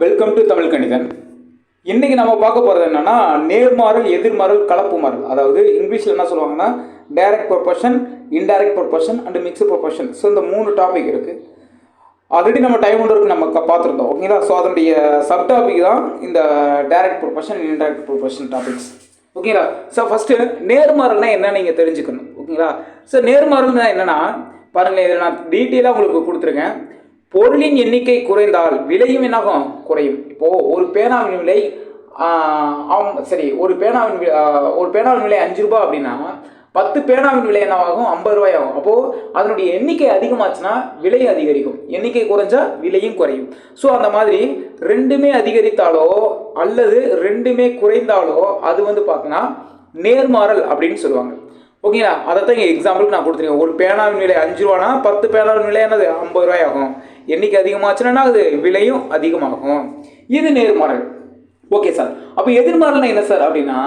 Welcome to Tamil கணிதன் இன்னைக்கு நம்ம பார்க்க போகிறது என்னன்னா நேர்மாறல் எதிர்மாறல் கலப்பு மாறல் அதாவது இங்கிலீஷில் என்ன சொல்லுவாங்கன்னா direct proportion indirect proportion and mixed proportion so இந்த மூணு டாபிக் இருக்குது ஆல்ரெடி நம்ம டைம் ஒன்று நம்ம க- ஓகேங்களா ஸோ அதனுடைய சப் டாபிக் தான் இந்த direct proportion indirect proportion topics ஓகேங்களா ஸோ ஃபஸ்ட்டு நேர்மாறல்னா என்ன நீங்கள் தெரிஞ்சுக்கணும். ஓகேங்களா ஸோ நேர்மாறல்னா என்னென்னா பாருங்களேன் இதில் நான் டீட்டெயிலாக உங்களுக்கு கொடுத்துருக்கேன். பொருளின் எண்ணிக்கை குறைந்தால் விலையும் என்னாகும் குறையும். இப்போது ஒரு பேனாவின் விலை ஆம், சரி ஒரு பேனாவின் ஒரு பேனாவின் விலை அஞ்சு ரூபாய் அப்படின்னா பத்து பேனாவின் விலை என்னவாகும்? ஐம்பது ரூபாய் ஆகும். அப்போது அதனுடைய எண்ணிக்கை அதிகமாச்சுன்னா விலை அதிகரிக்கும். எண்ணிக்கை குறைஞ்சா விலையும் குறையும். ஸோ அந்த மாதிரி ரெண்டுமே அதிகரித்தாலோ அல்லது ரெண்டுமே குறைந்தாலோ அது வந்து பார்த்தீங்கன்னா நேர்மாறல் அப்படின்னு சொல்லுவாங்க. ஓகேங்களா அதைத்தான் இங்கே எக்ஸாம்பிளுக்கு நான் கொடுத்துருக்கேன். ஒரு பேனாவின் விலை அஞ்சு ரூபானா பத்து பேனாவின் விலை என்னது? ஐம்பது ரூபாய் ஆகும். எண்ணிக்கை அதிகமாச்சுன்னா அது விலையும் அதிகமாகும். இது நேர்மாறல். ஓகே சார் அப்போ எதிர்மாறல்னா என்ன சார் அப்படின்னா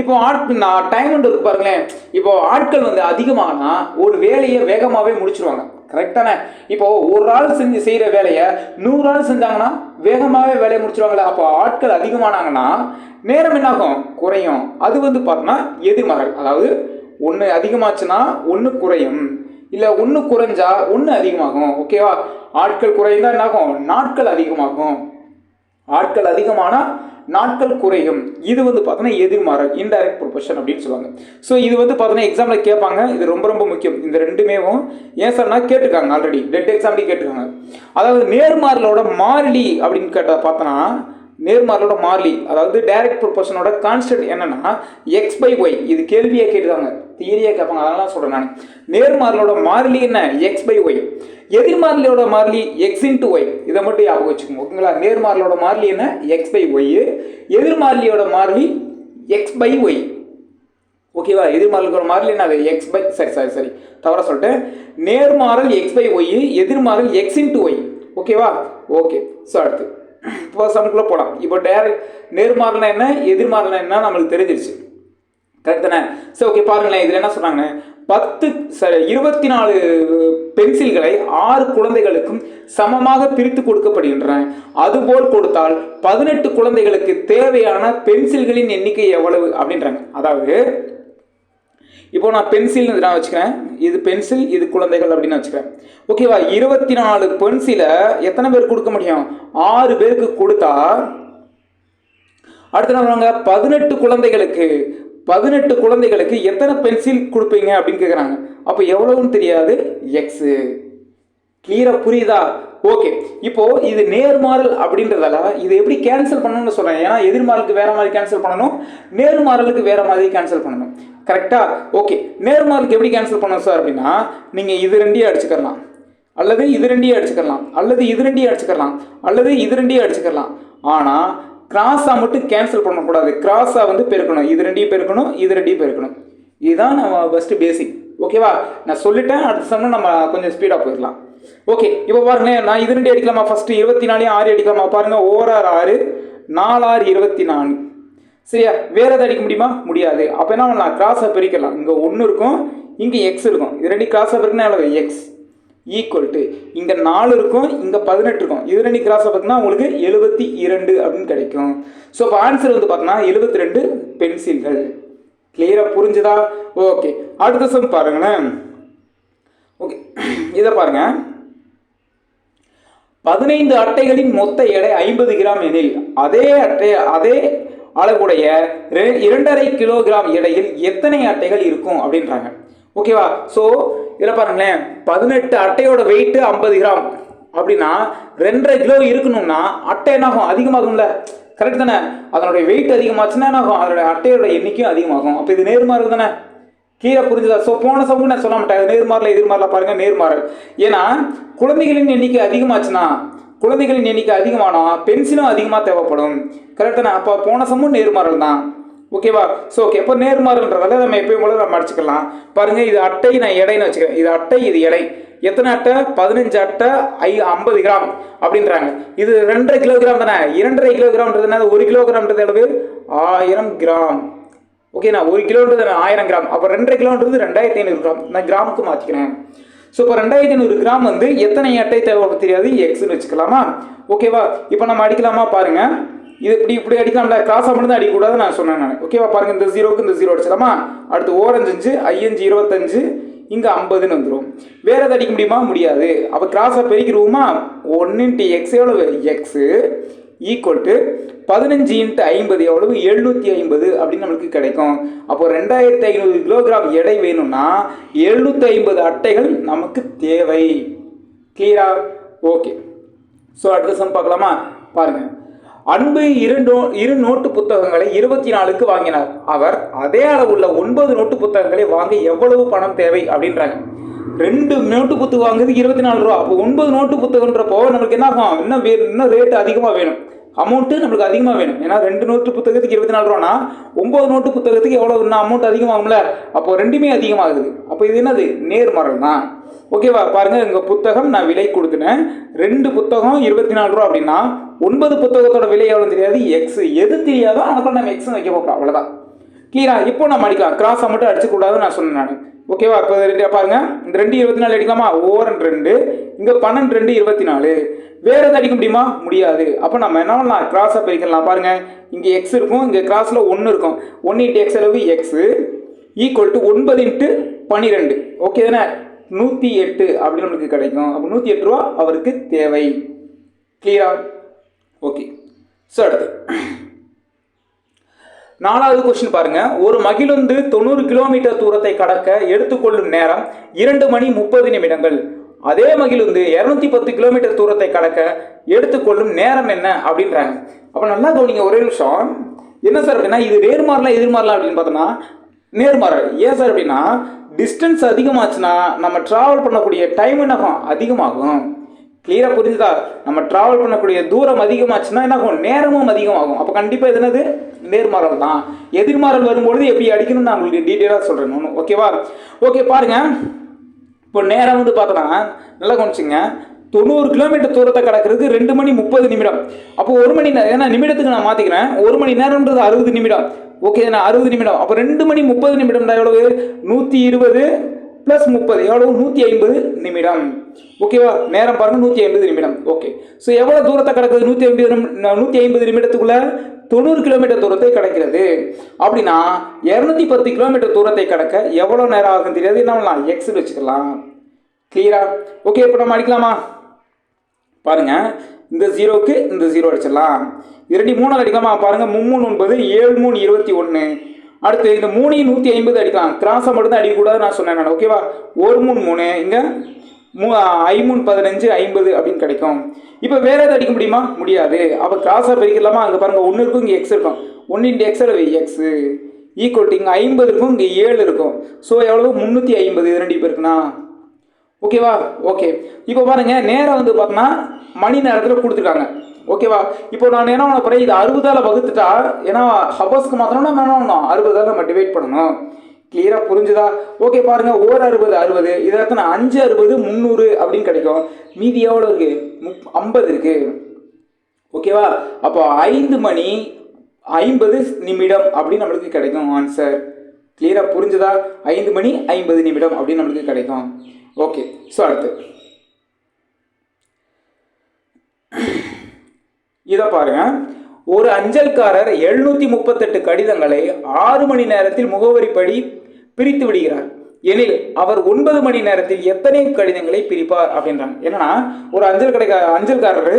இப்போ ஆட்கள் நான் டைம்ன்றது பாருங்களேன். இப்போ ஆட்கள் வந்து அதிகமானா ஒரு வேலையை வேகமாகவே முடிச்சிருவாங்க. கரெக்டானே இப்போ ஒரு ஆள் செஞ்சு செய்கிற வேலையை நூறு ஆள் செஞ்சாங்கன்னா வேகமாகவே வேலையை முடிச்சிருவாங்களே அப்போ ஆட்கள் அதிகமானாங்கன்னா நேரம் என்னாகும்? குறையும். அது வந்து பார்த்தோன்னா எதிர்மறை அதாவது ஒன்று அதிகமாச்சுன்னா ஒன்று குறையும். இல்லை ஒன்று குறைஞ்சா ஒன்று அதிகமாகும் ஓகேவா ஆட்கள் குறைந்தா என்னாகும்? நாட்கள் அதிகமாகும். ஆட்கள் அதிகமானால் நாட்கள் குறையும். இது வந்து பார்த்தோன்னா எதிர்மாற இன்டைரக்ட் ப்ரொபஷன் அப்படின்னு சொல்லுவாங்க. ஸோ இது வந்து பார்த்தோன்னா எக்ஸாமில் கேட்பாங்க. இது ரொம்ப ரொம்ப முக்கியம். இந்த ரெண்டுமேவும் ஏன் சார்னா கேட்டிருக்காங்க ஆல்ரெடி டெட் எக்ஸாம்லேயும் கேட்டிருக்காங்க. அதாவது நேர்மாறலோட மாறிலி அப்படின்னு கேட்டால் பார்த்தோன்னா நேர்மாறலோட மார்லி அதாவது டைரக்ட் ப்ரொபோஷனோட கான்ஸ்டன்ட் என்னன்னா எக்ஸ் பை ஒய் இது கேள்வியாக கேட்டுருக்காங்க தியரியாக கேட்பாங்க அதெல்லாம் சொல்கிறேன் நான். நேர்மாறலோட மாறிலி என்ன? எக்ஸ் பை ஒய் எதிர்மாறலியோட மாறிலி எக்ஸ் இன்ட்டு ஒய் இதை மட்டும் ஞாபகம் வச்சுக்கோங்க. ஓகேங்களா? நேர்மாறலோட மாறிலி என்ன? எக்ஸ் பை ஒய் எதிர்மாறலியோட மாறிலி எக்ஸ் பை ஒய் ஓகேவா? எதிர்மாறலுக்கு மாறல் என்ன அது? எக்ஸ் பை சரி சரி சரி. தவற சொல்லிட்டேன். நேர்மாறல் எக்ஸ் பை ஒய் எதிர்மாறல் எக்ஸ் இன்ட்டு ஒய் ஓகேவா? ஓகே. ஸோ அடுத்து. பர்சனுக்குள்ளே போகலாம் இப்போ டேரக்ட் நேர்மாறலாம் என்ன எதிர்மாறலாம் என்ன நம்மளுக்கு தெரிஞ்சிருச்சு. கரெக்ட் சரி ஓகே பாருங்களேன் இதில் என்ன சொன்னாங்க? பத்து சரி இருபத்தி நாலு பென்சில்களை ஆறு குழந்தைகளுக்கும் சமமாக பிரித்து கொடுக்கப்படுகின்றன. அதுபோல் கொடுத்தால் பதினெட்டு குழந்தைகளுக்கு தேவையான பென்சில்களின் எண்ணிக்கை எவ்வளவு? அப்படின்றாங்க. அதாவது இப்போ நான் பென்சில் நான் வச்சுக்கிறேன். இது பென்சில் இது குழந்தைகள் அப்படின்னு வச்சுக்கிறேன். ஓகேவா இருபத்தி நாலு பென்சிலை எத்தனை பேர் கொடுக்க முடியும்? ஆறு பேருக்கு கொடுத்தா அடுத்து என்ன பதினெட்டு குழந்தைகளுக்கு பதினெட்டு குழந்தைகளுக்கு எத்தனை பென்சில் கொடுப்பீங்க அப்படின்னு கேட்குறாங்க அப்போ எவ்வளவுன்னு தெரியாது? எக்ஸு கிளியராக புரியுதா? ஓகே இப்போ இது நேர்மாறல் அப்படின்றதால இது எப்படி கேன்சல் பண்ணணும்னு சொல்றேன். ஏன்னா எதிர்மாறலுக்கு வேற மாதிரி கேன்சல் பண்ணணும் நேர்மாறலுக்கு வேற மாதிரி கேன்சல் பண்ணணும். கரெக்டாக ஓகே நேர்மாறலுக்கு எப்படி கேன்சல் பண்ணணும் சார் அப்படின்னா நீங்கள் இது ரெண்டையும் அடிச்சுக்கலாம் அல்லது இது ரெண்டையும் அடிச்சுக்கலாம் அல்லது இது ரெண்டையும் அடிச்சுக்கலாம் அல்லது இது ரெண்டையும் அடிச்சுக்கலாம் ஆனால் கிராஸாக மட்டும் கேன்சல் பண்ணக்கூடாது. கிராஸாக வந்து பெருக்கணும். இது ரெண்டையும் பெருக்கணும். இது ரெண்டையும் பெருக்கணும். இதுதான் நம்ம ஃபஸ்ட்டு பேசிக் ஓகேவா நான் சொல்லிட்டேன். அடுத்த சமயம் நம்ம கொஞ்சம் ஸ்பீடாக போயிடலாம். ஓகே இப்போ பாருங்களேன். நான் இது ரெண்டு அடிக்கலாமா? ஃபஸ்ட்டு இருபத்தி நாலையும் ஆறு அடிக்கலாமா? பாருங்கள் ஓராறு ஆறு நாலாறு இருபத்தி நாலு. சரியா? வேற எதை அடிக்க முடியுமா? முடியாது. அப்போ என்ன பண்ணலாம்? கிராஸை பிரிக்கலாம். இங்கே ஒன்று இருக்கும் இங்கே எக்ஸ் இருக்கும். இது ரெண்டு கிராஸை பிரிக்கணும் எவ்வளவு? எக்ஸ் ஈக்குவல் டு இங்கே நாலு இருக்கும் இங்கே பதினெட்டு இருக்கும். இது ரெண்டு கிராஸை பார்த்தீங்கன்னா உங்களுக்கு எழுபத்தி இரண்டு அப்படின்னு கிடைக்கும். ஸோ இப்போ ஆன்சர் வந்து பார்த்தோன்னா எழுபத்தி ரெண்டு பென்சில்கள். கிளியராக புரிஞ்சுதா? ஓகே அடுத்த சம் பாருங்களேன். ஓகே இதை பாருங்க. பதினைந்து அட்டைகளின் மொத்த எடை ஐம்பது கிராம் எனில் அதே அட்டை அதே அளவுடைய ரெ- இரண்டரை கிலோகிராம் எடையில் எத்தனை அட்டைகள் இருக்கும் அப்படின்றாங்க. ஓகேவா? ஸோ இதில் பாருங்களேன் பதினெட்டு அட்டையோட வெயிட்டு ஐம்பது கிராம். அப்படின்னா ரெண்டரை கிலோ இருக்கணும்னா அட்டை என்னாகும் அதிகமாகும்ல. கரெக்ட் தானே? அதனுடைய வெயிட் அதிகமாச்சுன்னா என்னாகும் அதனுடைய அட்டையோட எண்ணிக்கையும் அதிகமாகும். அப்போ இது நேர்மாறு தானே? கீழே புரிஞ்சுதா? ஸோ போன சமூகம் நான் சொல்ல மாட்டேன் நேர்மாறல எதிர்மாரில் பாருங்கள் நேர்மாறு. ஏன்னா குழந்தைகளின் எண்ணிக்கை அதிகமாச்சுன்னா குழந்தைகளின் எண்ணிக்கை அதிகமானா பென்சிலும் அதிகமாக தேவைப்படும். கரெக்ட் அப்போ போன சமூகம் நேர்மாறல் தான். ஓகேவா ஸோ ஓகே இப்போ நேர்மாறல்ன்றதால நம்ம எப்பயும் போல நம்ம அடிச்சுக்கலாம். பாருங்கள் இது அட்டை நான் எடைன்னு வச்சுக்கிறேன். இது அட்டை இது எடை. எத்தனை அட்டை? பதினஞ்சு அட்டை ஐ ஐம்பது கிராம் அப்படின்றாங்க. இது ரெண்டரை கிலோகிராம் தானே? இரண்டரை கிலோகிராம்ன்றது என்ன ஒரு கிலோகிராம்ன்றது அளவு ஆயிரம் கிராம். ஓகேண்ணா ஒரு கிலோன்றது ஆயிரம் கிராம். அப்போ ரெண்டரை கிலோன்றது ரெண்டாயிரத்தி ஐநூறு கிராம். நான் கிராமுக்கு மாற்றிக்கிறேன் ஸோ இப்போ ரெண்டாயிரத்தி ஐநூறு கிராம் வந்து எத்தனை அட்டை தேவைப்பட தெரியாது? எக்ஸ்னு வச்சுக்கலாமா? ஓகேவா இப்போ நம்ம அடிக்கலாமா? பாருங்க. இது இப்படி இப்படி அடிக்கலாம்ல. கிராஸாக மட்டும் தான் அடிக்கக்கூடாது நான் சொன்னேன் நான். ஓகேவா பாருங்க. இந்த ஜீரோக்கு இந்த ஜீரோ அடிச்சலாமா அடுத்து ஓரஞ்சு அஞ்சு ஐயஞ்சு இருபத்தஞ்சு இங்கே ஐம்பதுன்னு வந்துடும் வேற எதாவது அடிக்க முடியுமா? முடியாது. அப்போ கிராஸாக பெருக்கிடுவோமா? ஒன்று இன்ட்டு எக்ஸ் எவ்வளவு? எக்ஸு ஈக்குவல் டு பதினஞ்சு இன்ட்டு ஐம்பது எவ்வளவு? எழுநூற்றி ஐம்பது அப்படின்னு நம்மளுக்கு கிடைக்கும். அப்போ ரெண்டாயிரத்தி ஐநூறு கிலோகிராம் எடை வேணும்னா எழுநூற்றி ஐம்பது அட்டைகள் நமக்கு தேவை. கிளியரா ஓகே ஸோ அடுத்த சம் பார்க்கலாமா? பாருங்க. அன்பு இரு நோ இரு நோட்டு புத்தகங்களை இருபத்தி நாலுக்கு வாங்கினார். அவர் அதே அளவுள்ள ஒன்பது நோட்டு புத்தகங்களை வாங்க எவ்வளவு பணம் தேவை அப்படின்றாங்க. ரெண்டு நோட்டு புத்தகம் வாங்குறது இருபத்தி நாலு ரூபா. அப்போ ஒன்பது நோட்டு புத்தகன்றப்போ நம்மளுக்கு என்ன ஆகும்? இன்னும் வே இன்னும் ரேட்டு அதிகமாக வேணும்? அமௌண்ட்டு நம்மளுக்கு அதிகமாக வேணும். ஏன்னா ரெண்டு நோட்டு புத்தகத்துக்கு இருபத்தி நாலு ரூபானா? ஒம்பது நோட்டு புத்தகத்துக்கு எவ்வளோ இன்னும் அமௌண்ட் அதிகமாகும்ல? அப்போ ரெண்டுமே அதிகமாகுது. அப்போ இது என்னது? நேர்மறை தான். ஓகேவா பாருங்கள் எங்கள் புத்தகம் நான் விலை கொடுத்துனேன் ரெண்டு புத்தகம் இருபத்தி நாலு ரூபா அப்படின்னா ஒன்பது புத்தகத்தோட விலை எவ்வளோ தெரியாது? எக்ஸ் எது தெரியாதோ அதுக்குள்ள நம்ம எக்ஸ் வைக்க போகிறோம் அவ்வளோதான் கிளியரா இப்போ நம்ம அடிக்கலாம். கிராஸை மட்டும் அடிச்சு கூடாதுன்னு நான் சொன்னேன் நான். ஓகேவா இப்போ ரெண்டு பாருங்க. இந்த ரெண்டு இருபத்தி நாலு அடிக்கலாமா? ஓரன் ரெண்டு. இங்கே பன்னெண்டு ரெண்டு இருபத்தி நாலு. வேற எதாவது அடிக்க முடியுமா? முடியாது. அப்போ நம்ம என்ன பண்ணலாம்? கிராஸை பிரிக்கலாம். பாருங்க. இங்கே எக்ஸ் இருக்கும். இங்கே கிராஸில் ஒன்று இருக்கும். ஒன் இன்ட்டு எக்ஸ் அளவு எக்ஸு ஈக்குவல் டு ஒன்பது இன்ட்டு பன்னிரெண்டு. ஓகே தானே? நூற்றி எட்டு அப்படின்னு நம்மளுக்கு கிடைக்கும். அப்போ நூற்றி எட்டு ரூபா அவருக்கு தேவை. கிளியரா ஓகே ஸோ அடுத்து. நாலாவது கொஸ்டின் பாருங்க. ஒரு மகிழுந்து தொண்ணூறு கிலோமீட்டர் தூரத்தை கடக்க எடுத்துக்கொள்ளும் நேரம் இரண்டு மணி முப்பது நிமிடங்கள். அதே மகிழுந்து இரநூத்தி பத்து கிலோமீட்டர் தூரத்தை கடக்க எடுத்துக்கொள்ளும் நேரம் என்ன அப்படின்றாங்க. அப்போ நல்லா கவனிங்க ஒரே நிமிஷம். என்ன சார் அப்படின்னா இது நேர்மாறலாம் எதிர்மாறலாம் அப்படின்னு பார்த்தோம்னா நேர்மாறல். ஏன் சார் அப்படின்னா டிஸ்டன்ஸ் அதிகமாச்சுன்னா நம்ம ட்ராவல் பண்ணக்கூடிய டைம் என்னகும்? அதிகமாகும். கிளியராக புரிஞ்சுதா? நம்ம ட்ராவல் பண்ணக்கூடிய தூரம் அதிகமாச்சுன்னா என்ன ஆகும் நேரமும் அதிகமாகும். அப்போ கண்டிப்பாக இது என்னது? நேர்மாறல் தான். எதிர்மாறல் வரும்பொழுது எப்படி அடிக்கணும்னு நான் உங்களுக்கு டீட்டெயிலாக சொல்கிறேன் ஒன்று ஓகேவா ஓகே பாருங்கள் இப்போ நேரம் வந்து பார்த்தோன்னா நல்லா கவனிச்சுங்க. தொண்ணூறு கிலோமீட்டர் தூரத்தை கடக்கிறதுக்கு ரெண்டு மணி முப்பது நிமிடம். அப்போ ஒரு மணி நேரம் ஏன்னா நிமிடத்துக்கு நான் மாற்றிக்கிறேன் ஒரு மணி நேரம்ன்றது அறுபது நிமிடம். ஓகே நான் அறுபது நிமிடம். அப்போ ரெண்டு மணி முப்பது நிமிடம் எவ்வளவு நூற்றி இருபது ப்ளஸ் முப்பது எவ்வளவு? நூற்றி ஐம்பது நிமிடம். ஓகேவா நேரம் பாருங்கள் நூற்றி ஐம்பது நிமிடம். ஓகே ஸோ எவ்வளோ தூரத்தை கிடக்குது? நூற்றி ஐம்பது நூற்றி ஐம்பது நிமிடத்துக்குள்ள தொண்ணூறு கிலோமீட்டர் தூரத்தை கடக்கிறது. அப்படின்னா இரநூத்தி பத்து கிலோமீட்டர் தூரத்தை கடக்க எவ்வளோ நேரம் ஆகும் தெரியாது? என்ன பண்ணலாம்? எக்ஸ் வச்சுக்கலாம். கிளியரா ஓகே இப்போ நம்ம அடிக்கலாமா? பாருங்க. இந்த ஜீரோக்கு இந்த ஜீரோ அடிச்சிடலாம். இரண்டு மூணாவது அடிக்கலாமா? பாருங்க. மும்மூணு ஒன்பது ஏழு மூணு இருபத்தி ஒன்று அடுத்து இந்த மூணையும் நூற்றி ஐம்பது அடிக்கலாம். கிராஸை மட்டும் தான் அடிக்கக்கூடாது நான் சொன்னேன் நான். ஓகேவா ஒரு மூணு மூணு. இங்கே மூ ஐமூணு பதினஞ்சு ஐம்பது அப்படின்னு கிடைக்கும். இப்போ வேறு எதாவது அடிக்க முடியுமா? முடியாது. அப்போ கிராஸாக பிரிக்கலாமா அங்கே பாருங்கள் ஒன்று இருக்கும் இங்கே எக்ஸ் இருக்கும். ஒன்று into X X equal to இங்கே ஐம்பது இருக்கும் இங்கே ஏழு இருக்கும். ஸோ எவ்வளவு? முந்நூற்றி ஐம்பது. இது ரெண்டு பேருக்குண்ணா ஓகேவா ஓகே இப்போ பாருங்க நேரம் வந்து பார்த்தோன்னா மணி நேரத்தில் கொடுத்துருக்காங்க. ஓகேவா இப்போ நான் என்ன பண்ண போகிறேன் இது அறுபதால் வகுத்துட்டா ஏன்னா ஹவர்ஸ்க்கு மாத்திரம் நம்ம என்ன பண்ணணும்? அறுபதால் நம்ம டிவைட் பண்ணணும். கிளியராக புரிஞ்சுதா? ஓகே பாருங்க ஓர் அறுபது அறுபது. இதை எத்தனை அஞ்சு அறுபது முந்நூறு அப்படின்னு கிடைக்கும். மீதி எவ்வளோ இருக்கு? முப் ஐம்பது இருக்கு. ஓகேவா அப்போ ஐந்து மணி ஐம்பது நிமிடம் அப்படின்னு நம்மளுக்கு கிடைக்கும் ஆன்சர் கிளியராக புரிஞ்சுதா? ஐந்து மணி ஐம்பது நிமிடம் அப்படின்னு நம்மளுக்கு கிடைக்கும். ஓகே ஸோ அடுத்து. இதை பாருங்க. ஒரு அஞ்சல்காரர் எழுநூற்றி முப்பத்தெட்டு கடிதங்களை ஆறு மணி நேரத்தில் முகவரிப்படி பிரித்து விடுகிறார். எனில் அவர் ஒன்பது மணி நேரத்தில் எத்தனை கடிதங்களை பிரிப்பார் அப்படின்றாங்க என்னன்னா ஒரு அஞ்சல் கடை அஞ்சல்காரர்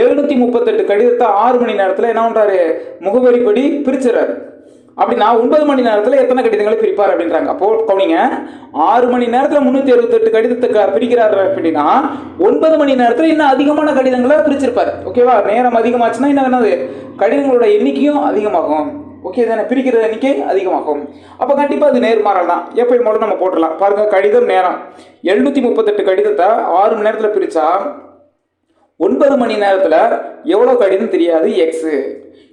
எழுநூற்றி முப்பத்தெட்டு கடிதத்தை ஆறு மணி நேரத்தில் என்ன பண்ணுறாரு முகவரிப்படி பிரிச்சுறாரு அப்படின்னா ஒன்பது மணி நேரத்தில் எத்தனை கடிதங்களை பிரிப்பார் அப்படின்றாங்க. அப்போ கவனிங்க ஆறு மணி நேரத்தில் முந்நூற்றி அறுபத்தெட்டு கடிதத்தை பிரிக்கிறார் அப்படின்னா ஒன்பது மணி நேரத்தில் இன்னும் அதிகமான கடிதங்களை பிரிச்சிருப்பார். ஓகேவா நேரம் அதிகமாச்சுன்னா என்ன என்னது? கடிதங்களோட எண்ணிக்கையும் அதிகமாகும். ஓகே தானே? பிரிக்கிற எண்ணிக்கை அதிகமாகும். அப்போ கண்டிப்பாக அது நேர்மாறல் தான். எப்பயும் மூலம் நம்ம போட்டுடலாம். பாருங்க கடிதம் நேரம். எழுநூற்றி முப்பத்தெட்டு கடிதத்தை ஆறு மணி நேரத்தில் பிரித்தா ஒன்பது மணி நேரத்தில் எவ்வளோ கடிதம் தெரியாது? எக்ஸு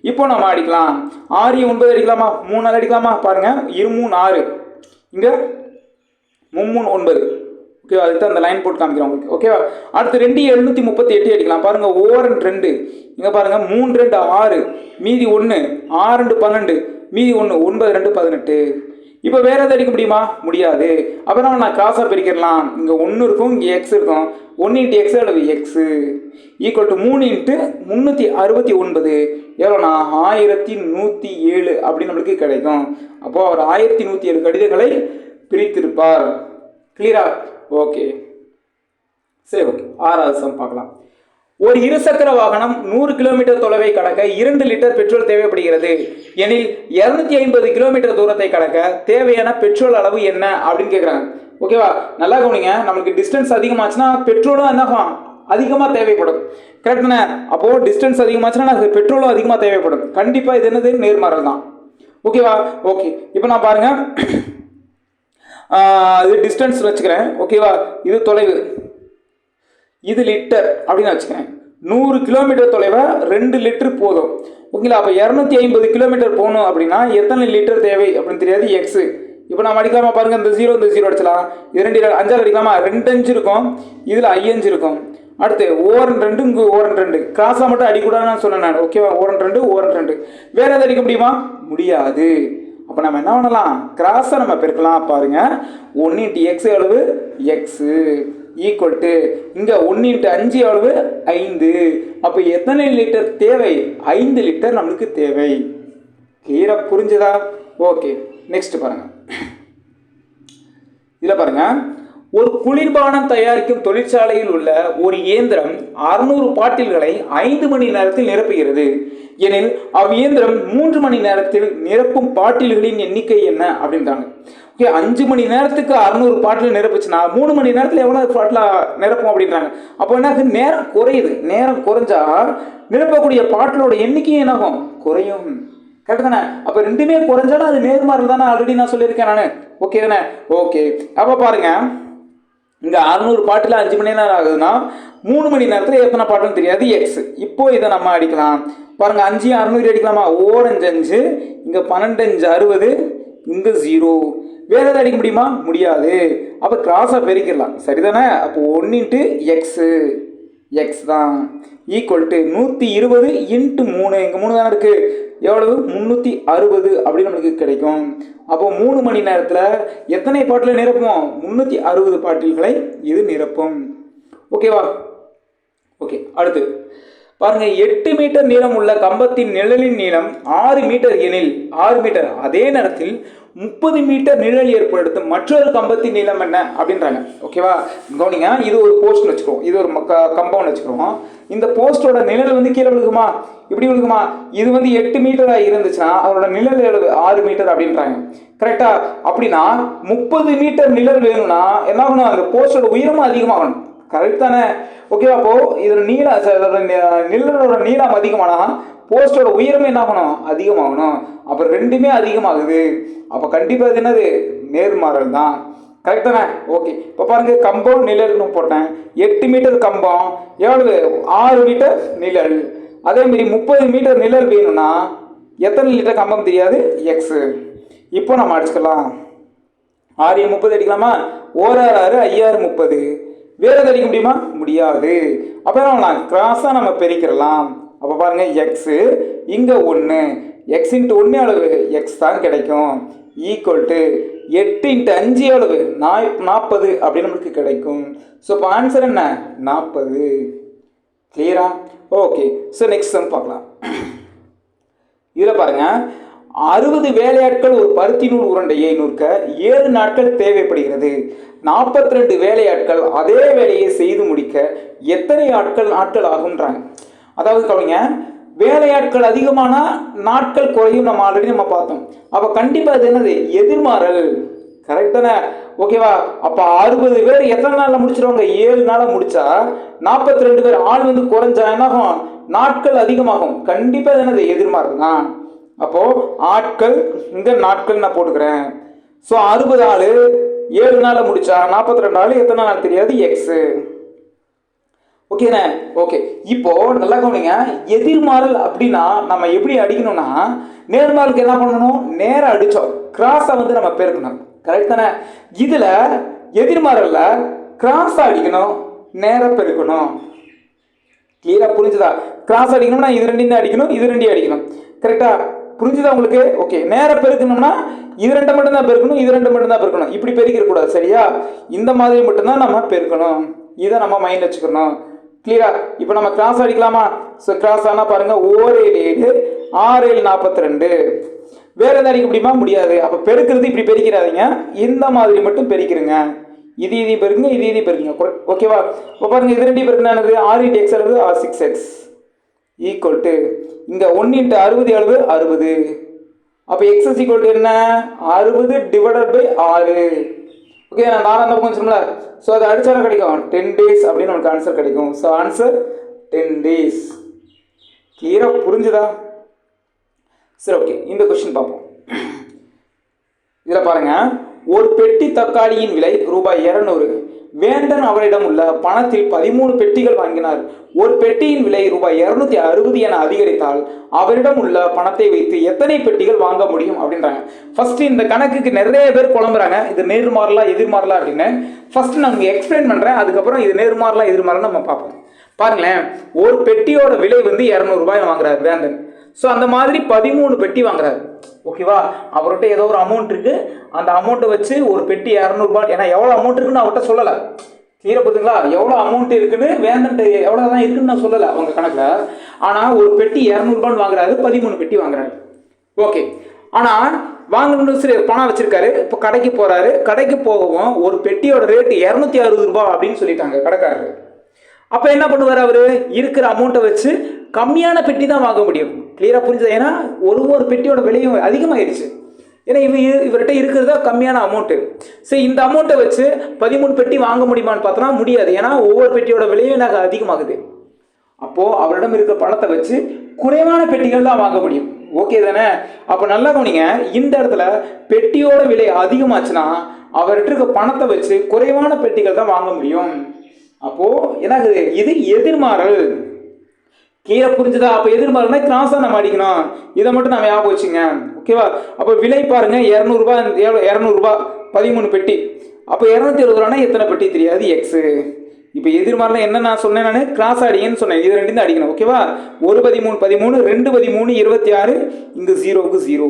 இப்போ நம்ம அடிக்கலாம். ஆறு ஒன்பது அடிக்கலாமா? மூணு நாள் அடிக்கலாமா? பாருங்க இரு மூணு ஆறு. இங்கே மும்மூணு ஒன்பது. ஓகேவா அதுக்கு தான் அந்த லைன் போட்டு காமிக்கிறேன் உங்களுக்கு. ஓகேவா அடுத்து ரெண்டு எழுநூற்றி முப்பத்தி எட்டு அடிக்கலாம். பாருங்கள் ஓரன் ரெண்டு இங்கே பாருங்கள் மூணு ரெண்டு ஆறு. மீதி ஒன்று ஆறு ரெண்டு பன்னெண்டு. மீதி ஒன்று ஒன்பது ரெண்டு பதினெட்டு. இப்போ வேற எதை அடிக்க முடியுமா? முடியாது. அப்புறம் நான் காசாக பிரிக்கலாம் இங்கே ஒன்று இருக்கும் இங்கே எக்ஸ் இருக்கும். ஒன்று இன்ட்டு எக்ஸ் அளவு எக்ஸு ஈக்குவல் டு மூணு இன்ட்டு முந்நூற்றி அறுபத்தி ஒன்பது. எவ்வளோண்ணா ஆயிரத்தி நூற்றி ஏழு அப்படின்னு நம்மளுக்கு கிடைக்கும். அப்போது அவர் ஆயிரத்தி நூற்றி ஏழு கடிதங்களை பிரித்திருப்பார். கிளியரா ஓகே சரி ஓகே ஆறாவது சம் பார்க்கலாம். ஒரு இருசக்கர வாகனம் நூறு கிலோமீட்டர் தொலைவை கடக்க இரண்டு லிட்டர் பெட்ரோல் தேவைப்படுகிறது. எனில் இருநூத்தி ஐம்பது கிலோமீட்டர் தூரத்தை கடக்க தேவையான பெட்ரோல் அளவு என்ன அப்படின்னு கேட்குறாங்க ஓகேவா நல்லா கவனிங்க. நமக்கு டிஸ்டன்ஸ் அதிகமாச்சுன்னா பெட்ரோலும் என்னகும் அதிகமாக தேவைப்படும். கரெக்ட் தானே? அப்போது டிஸ்டன்ஸ் அதிகமாச்சுன்னா எனக்கு பெட்ரோலும் அதிகமாக தேவைப்படும். கண்டிப்பாக இது என்னது? நேர்மாறல் தான். ஓகேவா ஓகே இப்போ நான் பாருங்க. இது டிஸ்டன்ஸ் வச்சுக்கிறேன். ஓகேவா இது தொலைவு. இது லிட்டர் அப்படின்னு வச்சுக்கிறேன் நூறு கிலோமீட்டர் தொலைவை ரெண்டு லிட்டர் போதும். ஓகேங்களா? அப்போ இரநூத்தி ஐம்பது கிலோமீட்டர் போகணும் அப்படின்னா எத்தனை லிட்டர் தேவை அப்படின்னு தெரியாது எக்ஸு இப்போ நம்ம அடிக்கலாமா பாருங்கள் இந்த ஜீரோ இந்த ஜீரோ அடிச்சலாம் இது ரெண்டு அஞ்சாறு அடிக்கலாமா? ரெண்டு அஞ்சு இருக்கும். இதில் ஐயஞ்சு இருக்கும். அடுத்து ஓரன் ரெண்டு இங்கே ஓரன் ரெண்டு கிராஸாக மட்டும் அடிக்கூடாதுன்னு சொன்னேன் நான். ஓகேவா ஓரன் ரெண்டு ஓரன் ரெண்டு வேறு எதாவது அடிக்க முடியுமா? முடியாது. அப்போ நம்ம என்ன பண்ணலாம்? கிராஸை நம்ம பெருக்கலாம். பாருங்கள் ஒன்று இன்ட்டு எக்ஸ் அளவு எக்ஸு ஈக்குவல் டு இங்கே ஒன்று இன்ட்டு அஞ்சு அளவு ஐந்து. அப்போ எத்தனை லிட்டர் தேவை? ஐந்து லிட்டர் நம்மளுக்கு தேவை. கிளியராக புரிஞ்சுதா? ஓகே நெக்ஸ்ட் பாருங்கள் இதில் பாருங்கள் ஒரு குளிர்பானம் தயாரிக்கும் தொழிற்சாலையில் உள்ள ஒரு இயந்திரம் அறுநூறு பாட்டில்களை ஐந்து மணி நேரத்தில் நிரப்புகிறது. எனில் அவ்வியந்திரம் மூன்று மணி நேரத்தில் நிரப்பும் பாட்டில்களின் எண்ணிக்கை என்ன? அப்படின்றாங்க. அஞ்சு மணி நேரத்துக்கு அறுநூறு பாட்டில் நிரப்புச்சுன்னா மூணு மணி நேரத்தில் எவ்வளோ பாட்டில் நிரப்பும் அப்படின்றாங்க. அப்போ என்ன ஆகுது? நேரம் குறையுது. நேரம் குறைஞ்சா நிரப்பக்கூடிய பாட்டிலோட எண்ணிக்கையும் என்னாகும்? குறையும். கரெக்ட் தானே? அப்போ ரெண்டுமே குறைஞ்சாலும் அது நேர்மாறு தானே ஆல்ரெடி நான் சொல்லியிருக்கேன் நான். ஓகே தானே? ஓகே அப்போ பாருங்க. இங்கே அறுநூறு பாட்டில் அஞ்சு மணி நேரம் ஆகுதுன்னா மூணு மணி நேரத்தில் எத்தனை பாட்டுன்னு தெரியாது? எக்ஸ் இப்போ இதை நம்ம அடிக்கலாம். பாருங்க அஞ்சு அறுநூறு அடிக்கலாமா? ஓரஞ்சு அஞ்சு இங்கே பன்னெண்டு அஞ்சு அறுபது இங்கே ஜீரோ வேற எதாவது அடிக்க முடியுமா? முடியாது. அப்போ கிராஸாக பெருக்கிடலாம். சரிதானே? அப்போ ஒன்று இன்ட்டு எக்ஸு எக்ஸ் தான். ஈக்குவல் டு நூற்றி இருபது இன்ட்டு மூணு. இங்கே மூணு தானே இருக்குது எவ்வளவு? முந்நூற்றி அறுபது அப்படின்னு நம்மளுக்கு கிடைக்கும். அப்போ மூணு மணி நேரத்தில் எத்தனை பாட்டில் நிரப்புவோம்? முந்நூற்றி அறுபது பாட்டில்களை இது நிரப்பும். ஓகேவா ஓகே அடுத்து. பாருங்க எட்டு மீட்டர் நீளம் உள்ள கம்பத்தின் நிழலின் நீளம் ஆறு மீட்டர் எனில் ஆறு மீட்டர் அதே நேரத்தில் முப்பது மீட்டர் நிழல் ஏற்படுத்தும் மற்றொரு கம்பத்தின் நிலம் என்ன? அப்படின்றாங்க. ஓகேவா கவனிங்க. இது ஒரு போஸ்ட்னு வச்சுக்கிறோம் இது ஒரு கம்பவுண்ட் வச்சுக்கிறோம் இந்த போஸ்டோட நிழல் வந்து கீழே விழுகுமா? இப்படி விழுகுமா? இது வந்து எட்டு மீட்டராக இருந்துச்சுன்னா அதோட நிழல் எழுது ஆறு மீட்டர் அப்படின்றாங்க. கரெக்டா அப்படின்னா முப்பது மீட்டர் நிழல் வேணும்னா என்ன ஆகணும்? அந்த போஸ்டோட உயரமும் அதிகமாகணும். கரெக்ட் தானே? ஓகேவா அப்போ இதோட நீளம் நிழலோட நீளம் அதிகமானா போஸ்டோட உயரம் என்ன ஆகணும்? அதிகமாகணும். அப்போ ரெண்டுமே அதிகமாகுது. அப்போ கண்டிப்பாக அது என்னது? நேர்மாறல் தான். கரெக்ட் தானே? ஓகே இப்போ பாருங்க கம்பம் நிழல்னு போட்டேன். எட்டு மீட்டர் கம்பம் எவ்வளவு? ஆறு மீட்டர் நிழல். அதேமாரி முப்பது மீட்டர் நிழல் வேணும்னா எத்தனை லிட்டர் கம்பம் தெரியாது? எக்ஸு இப்போ நம்ம அடிச்சுக்கலாம். ஆறு முப்பது அடிக்கலாமா? ஓராறு ஆறு ஐயாறு முப்பது. வேறு அடிக்க முடியுமா? முடியாது. அப்புறம் கிராஸாக நம்ம பெருக்கிடலாம் அப்போ பாருங்கள் எக்ஸு இங்கே ஒன்று எக்ஸ் இன்ட்டு ஒன்று அளவு எக்ஸ் தான் கிடைக்கும். ஈக்குவல் டு எட்டு இன்ட்டு அஞ்சு அளவு நாய் நாற்பது அப்படின்னு நமக்கு கிடைக்கும். ஸோ இப்போ ஆன்சர் என்ன? நாற்பது கிளியரா ஓகே ஸோ நெக்ஸ்ட் சம் பார்க்கலாம். இதில் பாருங்கள் அறுபது வேலையாட்கள் ஒரு பருத்தி நூல் உருண்டையை நூற்க ஏழு நாட்கள் தேவைப்படுகிறது. நாற்பத்தி ரெண்டு வேலையாட்கள் அதே வேலையை செய்து முடிக்க எத்தனை ஆட்கள் நாட்கள் ஆகுன்றாங்க அதாவது கவனிங்க வேலையாட்கள் அதிகமானால் நாட்கள் குறையும் நம்ம ஆல்ரெடி நம்ம பார்த்தோம். அப்போ கண்டிப்பாக இது என்னது? எதிர்மாறல். கரெக்ட் தானே? ஓகேவா அப்போ அறுபது பேர் எத்தனை நாளில் முடிச்சிருவாங்க? ஏழு நாளில் முடித்தா நாற்பத்தி ரெண்டு பேர் ஆள் வந்து குறைஞ்சா என்னாகும்? நாட்கள் அதிகமாகும். கண்டிப்பாக இது என்னது? எதிர்மாறல். தான் ஆட்கள் இந்த நாட்கள் நான் போட்டுக்கிறேன். ஸோ அறுபது ஆள் ஏழு நாளில் முடித்தா நாற்பத்தி ரெண்டு ஆள் எத்தனை நாள் தெரியாது? எக்ஸு ஓகேண்ணே ஓகே இப்போ நல்லா கவனிங்க. எதிர்மாறல் அப்படின்னா நம்ம எப்படி அடிக்கணும்னா நேர்மாறலுக்கு என்ன பண்ணணும்? நேராக அடித்தோம் கிராஸை வந்து நம்ம பெருக்கணும். கரெக்ட் தானே? இதில் எதிர்மாறலில் கிராஸா அடிக்கணும். நேராக பெருக்கணும். கிளியராக புரிஞ்சுதா? கிராஸ் அடிக்கணும்னா இது ரெண்டையும் அடிக்கணும் இது ரெண்டையும் அடிக்கணும். கரெக்டாக புரிஞ்சுதா உங்களுக்கு? ஓகே நேராக பெருக்கணும்னா இது ரெண்டு மட்டும்தான் பெருக்கணும் இது ரெண்டு மட்டும்தான் பெருக்கணும். இப்படி பெருக்கிற கூடாது சரியா? இந்த மாதிரி மட்டும்தான் நம்ம பெருக்கணும். இதை நம்ம மைண்ட் வச்சுக்கணும். கிளியரா இப்போ நம்ம கிராஸ் அடிக்கலாமா? ஸோ கிராஸ் ஆனால் பாருங்க ஓர் ஏழு ஏழு ஆறு ஏழு நாற்பத்தி ரெண்டு வேற எதாவது அடிக்க முடியுமா? முடியாது. அப்போ பெருக்கிறது இப்படி பெருக்கிறாதீங்க. இந்த மாதிரி மட்டும் பெருக்கிறங்க இது இதையும் பெருக்குங்க இது இதையும் பெருக்குங்க. ஓகேவா இப்போ பாருங்க இது ரெண்டையும் பெருக்குனா என்னது? ஆறு இன்ட்டு எக்ஸ் அளவு R six x equal to இங்கே ஒன்று இன்ட்டு அறுபது அளவு அறுபது. அப்போ எக்ஸஸ் ஈக்குவல் டு என்ன? அறுபது டிவைடட் பை ஆறு. ஓகே நான் நாலாம் அந்த பக்கம் ஸோ அது அடிச்சாலும் கிடைக்கும். டென் டேஸ் அப்படின்னு நமக்கு ஆன்சர் கிடைக்கும். ஸோ ஆன்சர் டென் டேஸ் கிளியராக புரிஞ்சுதா? சரி ஓகே இந்த கொஸ்டின் பார்ப்போம். இதில் பாருங்கள் ஒரு பெட்டி தக்காளியின் விலை ரூபாய் இரநூறு. வேந்தன் அவரிடம் உள்ள பணத்தில் பதிமூணு பெட்டிகள் வாங்கினார். ஒரு பெட்டியின் விலை ரூபாய் இருநூத்தி அறுபது என அதிகரித்தால் அவரிடம் உள்ள பணத்தை வைத்து எத்தனை பெட்டிகள் வாங்க முடியும் அப்படின்றாங்க. ஃபர்ஸ்ட் இந்த கணக்குக்கு நிறைய பேர் குழம்புறாங்க இது நேர்மாறலா எதிர்மாறலா அப்படின்னு. ஃபர்ஸ்ட் நான் உங்களுக்கு எக்ஸ்பிளைன் பண்றேன். அதுக்கப்புறம் இது நேர்மாறலா எதிர்மாறலாம் நம்ம பார்ப்போம். பாருங்களேன். ஒரு பெட்டியோட விலை வந்து இரநூறுபாய் வாங்குறாரு வேந்தன். ஸோ அந்த மாதிரி பதிமூணு பெட்டி வாங்குறாரு. ஓகேவா அவர்கிட்ட ஏதோ ஒரு அமௌண்ட் இருக்கு. அந்த அமௌண்ட்டை வச்சு ஒரு பெட்டி இரநூறுபா ஏன்னா எவ்வளோ அமௌண்ட் இருக்குன்னு அவர்கிட்ட சொல்லலை. கீழே பார்த்துங்களா எவ்வளோ அமௌண்ட் இருக்குன்னு வேண்டன்ட்டு எவ்வளோ தான் இருக்குன்னு நான் சொல்லலை அவங்க கணக்கில். ஆனால் ஒரு பெட்டி இரநூறுபான்னு வாங்குறாரு பதிமூணு பெட்டி வாங்குறாரு. ஓகே ஆனால் வாங்கணும்னு சரி பணம் வச்சிருக்காரு. இப்போ கடைக்கு போகிறாரு கடைக்கு போகவும் ஒரு பெட்டியோட ரேட்டு இரநூத்தி அறுபது ரூபாய் அப்படின்னு சொல்லிட்டாங்க கடைக்காரரு. அப்போ என்ன பண்ணுவார் அவர்? இருக்கிற அமௌண்ட்டை வச்சு கம்மியான பெட்டி தான் வாங்க முடியும். கிளியராக புரிஞ்சது? ஏன்னா ஒரு ஒரு பெட்டியோட விலையும் அதிகமாகிடுச்சு ஏன்னா இவ இவர்கிட்ட இருக்கிறதா கம்மியான அமௌண்ட்டு சரி இந்த அமௌண்ட்டை வச்சு பதிமூணு பெட்டி வாங்க முடியுமான்னு பார்த்தோன்னா முடியாது. ஏன்னா ஒவ்வொரு பெட்டியோட விலையும் எனக்கு அதிகமாகுது. அப்போது அவரிடம் இருக்கிற பணத்தை வச்சு குறைவான பெட்டிகள் தான் வாங்க முடியும். ஓகே தானே? அப்போ நல்லா கவனிங்க. இந்த இடத்துல பெட்டியோட விலை அதிகமாச்சுன்னா அவர்கிட்ட இருக்க பணத்தை வச்சு குறைவான பெட்டிகள் தான் வாங்க முடியும். அப்போ எனக்கு இது எதிர்மாறல். கீழே புரிஞ்சுதா? அப்போ எதிர்மாறல்னா கிராஸாக நம்ம அடிக்கணும். இதை மட்டும் நம்ம ஞாபகம் வச்சுங்க. ஓகேவா அப்போ விலை பாருங்க. இரநூறுபா எவ்வளோ இரநூறுபா பதிமூணு பெட்டி. அப்போ இரநூத்தி எழுபது ரூபானா எத்தனை பெட்டி தெரியாது? எக்ஸு இப்போ எதிர்மாறலாம் என்ன நான் சொன்னேன் நான்? கிராஸ் அடிங்கன்னு சொன்னேன். இது ரெண்டு தான் அடிக்கணும். ஓகேவா ஒரு பதிமூணு பதிமூணு ரெண்டு பதிமூணு இருபத்தி ஆறு இங்கு ஜீரோவுக்கு ஜீரோ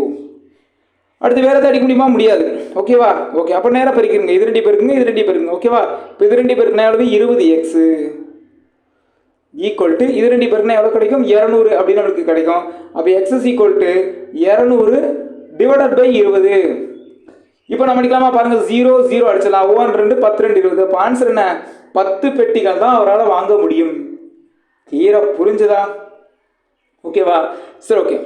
அடுத்து வேறு எதாவது அடிக்க முடியுமா? முடியாது. ஓகேவா ஓகே அப்போ நேராக பறிக்கிறீங்க இது ரெண்டு பேருக்குங்க. இது ரெண்டு பெருக்குங்க. ஓகேவா? இப்போ இது ரெண்டு பெருக்குனா எவ்வளவு? இருபது எக்ஸு ஈக்குவல் டு இது ரெண்டு பேருக்குனா எவ்வளோ கிடைக்கும்? இரநூறு அப்படின்னு நம்மளுக்கு கிடைக்கும். அப்போ எக்ஸஸ் ஈக்குவல் டு இரநூறு டிவைடட் பை இருபது. இப்போ நம்ம அடிக்கலாமா பாருங்க ஜீரோ ஜீரோ அடிச்சிடலாம். ஒவ்வொன்று ரெண்டு பத்து ரெண்டு இருபது. அப்போ ஆன்சர் என்ன? பத்து பெட்டிகள் தான் அவரால் வாங்க முடியும். தீர புரிஞ்சுதா? ஓகேவா? சரி ஓகே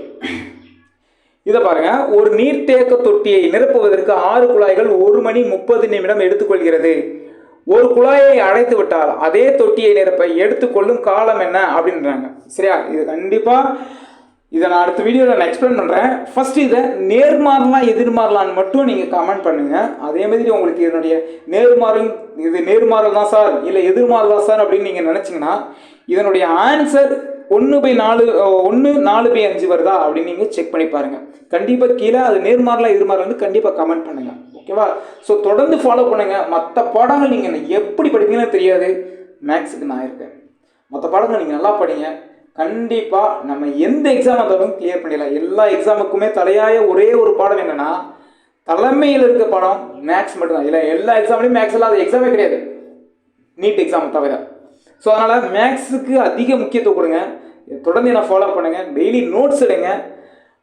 இதை பாருங்க. ஒரு நீர்த்தேக்க தொட்டியை நிரப்புவதற்கு ஆறு குழாய்கள் ஒரு மணி முப்பது நிமிடம் எடுத்துக்கொள்கிறது. ஒரு குழாயை அடைத்து விட்டால் அதே தொட்டியை நிரப்ப எடுத்துக்கொள்ளும் காலம் என்ன அப்படின்றாங்க. சரியா? இது கண்டிப்பாக இதை நான் அடுத்த வீடியோவில் நான் எக்ஸ்பிளைன் பண்ணுறேன் ஃபர்ஸ்ட் இதை நேர்மாறலாம் எதிர்மாறலான்னு மட்டும் நீங்கள் கமெண்ட் பண்ணுங்கள் அதே மாதிரி உங்களுக்கு இதனுடைய நேர்மாறும் இது நேர்மாறல் தான் சார் இல்லை எதிர்மாறல் தான் சார் அப்படின்னு நீங்கள் நினச்சிங்கன்னா இதனுடைய ஆன்சர் ஒன்று பை நாலு ஒன்று நாலு பை அஞ்சு வருதா அப்படின்னு நீங்கள் செக் பண்ணி பாருங்கள் கண்டிப்பாக கீழே அது நேர்மாறலாம் எதிர்மாறல் கண்டிப்பாக கமெண்ட் பண்ணுங்கள் ஓகேவா? ஸோ தொடர்ந்து ஃபாலோ பண்ணுங்கள் மற்ற பாடங்கள் நீங்கள் எப்படி படிப்பீங்கன்னு தெரியாது. மேக்ஸுக்கு நான் இருக்கேன். மற்ற பாடங்கள் நீங்கள் நல்லா படிங்க. கண்டிப்பாக நம்ம எந்த எக்ஸாம் வந்தாலும் கிளியர் பண்ணிடலாம். எல்லா எக்ஸாமுக்குமே தலையாய ஒரே ஒரு பாடம் என்னென்னா தலைமையில் இருக்க பாடம் மேக்ஸ் மட்டும்தான். இல்லை எல்லா எக்ஸாம்லேயும் மேக்ஸ் இல்லாத எக்ஸாமே கிடையாது. நீட் எக்ஸாம் தவிர. ஸோ அதனால் மேக்ஸுக்கு அதிக முக்கியத்துவம் கொடுங்க. தொடர்ந்து என்ன ஃபாலோ பண்ணுங்கள் டெய்லி நோட்ஸ் எடுங்க.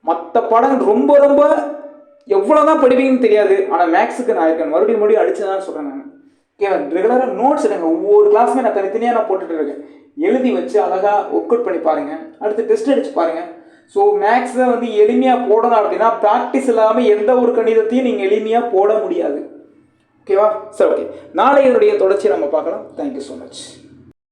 மற்ற பாடங்கள் ரொம்ப ரொம்ப எவ்வளோ தான் படிப்பீங்கன்னு தெரியாது. ஆனால் மேக்ஸுக்கு நான் இருக்கேன். மறுபடியும் மறுபடியும் அடிச்சதான் சொல்கிறேன் நான். ஓகேவா ரெகுலராக நோட்ஸ் எடுங்க. ஒவ்வொரு கிளாஸுமே நான் தனித்தனியாக நான் போட்டுட்டு இருக்கேன். எழுதி வச்சு அழகாக ஒர்க் அவுட் பண்ணி பாருங்கள் அடுத்து டெஸ்ட் அடிச்சு பாருங்கள் ஸோ மேக்ஸை வந்து எளிமையாக போடணும் அப்படின்னா ப்ராக்டிஸ் இல்லாமல் எந்த ஒரு கணிதத்தையும் நீங்கள் எளிமையாக போட முடியாது. ஓகேவா சரி ஓகே நாளை என்னுடைய தொடர்ச்சியை நம்ம பார்க்கலாம். Thank you so much